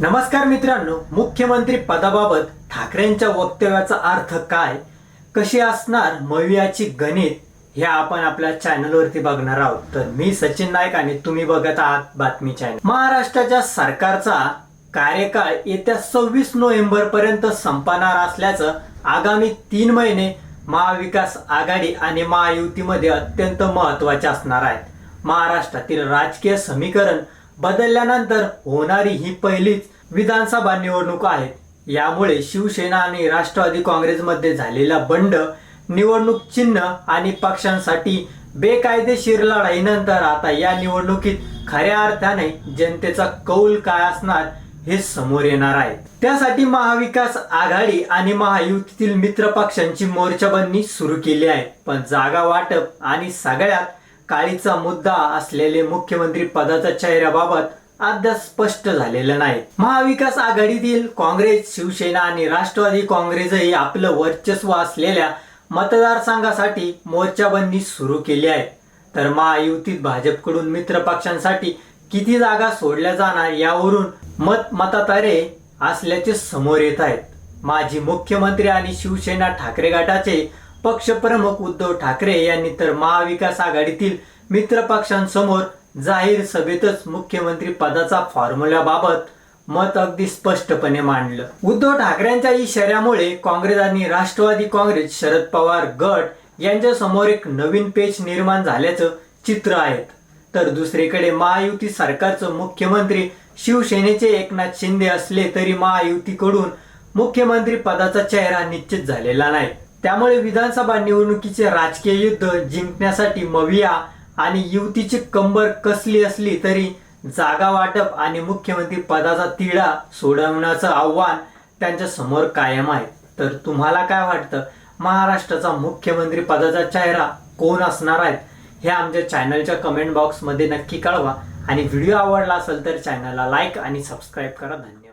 नमस्कार मित्रांनो मुख्यमंत्री पदाबाबत ठाकरेंच्या वक्तव्याचा अर्थ काय? कशी असणार मवियाची गणित? हे आपण आपल्या चॅनलवरती बघणार आहोत. तर मी सचिन नाईक आणि तुम्ही बघत आहात बातमी चॅनल. महाराष्ट्राच्या सरकारचा कार्यकाळ येत्या सव्वीस नोव्हेंबर पर्यंत संपणार असल्याचं आगामी तीन महिने महाविकास आघाडी आणि महायुतीमध्ये अत्यंत महत्त्वाचे असणार आहेत. महाराष्ट्रातील राजकीय समीकरण बदलल्यानंतर होणारी ही पहिलीच विधानसभा निवडणूक आहे. यामुळे शिवसेना आणि राष्ट्रवादी काँग्रेसमध्ये झालेला बंड निवडणूक चिन्ह आणि पक्षांसाठी बेकायदेशीर लढाईनंतर आता या निवडणुकीत खऱ्या अर्थाने जनतेचा कौल काय असणार हे समोर येणार आहे. त्यासाठी महाविकास आघाडी आणि महायुतीतील मित्र पक्षांची मोर्चाबंदी सुरू केली आहे. पण जागा वाटप आणि सगळ्यात काळीचा मुद्दा असलेले मुख्यमंत्री पदाच्या चेहऱ्याबाबत अद्याप स्पष्ट झालेलं नाही. महाविकास आघाडीतील काँग्रेस शिवसेना आणि राष्ट्रवादी काँग्रेसही आपलं वर्चस्व असलेल्या मतदारसंघासाठी मोर्चाबंदी सुरू केली आहे. तर महायुतीत भाजपकडून मित्र पक्षांसाठी किती जागा सोडल्या जाणार यावरून मत मतातारे असल्याचे समोर येत आहेत. माजी मुख्यमंत्री आणि शिवसेना ठाकरे गटाचे पक्षप्रमुख उद्धव ठाकरे यांनी तर महाविकास आघाडीतील मित्र पक्षांसमोर जाहीर सभेतच मुख्यमंत्री पदाचा फॉर्म्युल्याबाबत मत अगदी स्पष्टपणे मांडलं. उद्धव ठाकरेंच्या इशाऱ्यामुळे काँग्रेस आणि राष्ट्रवादी काँग्रेस शरद पवार गट यांच्या समोर एक नवीन पेच निर्माण झाल्याचं चित्र आहे. तर दुसरीकडे महायुती सरकारचं मुख्यमंत्री शिवसेनेचे एकनाथ शिंदे असले तरी महायुतीकडून मुख्यमंत्री पदाचा चेहरा निश्चित झालेला नाही. त्यामुळे विधानसभा निवडणुकीचे राजकीय युद्ध जिंकण्यासाठी मविया आणि युतीची कंबर कसली असली तरी जागा वाटप आणि मुख्यमंत्री पदाचा तिढा सोडवण्याचं आव्हान त्यांच्यासमोर कायम आहे. तर तुम्हाला काय वाटतं? महाराष्ट्राचा मुख्यमंत्री पदाचा चेहरा कोण असणार आहेत? हे आमच्या चॅनलच्या कमेंट बॉक्समध्ये नक्की कळवा. आणि व्हिडिओ आवडला असेल तर चॅनलला लाईक आणि सबस्क्राईब करा. धन्यवाद.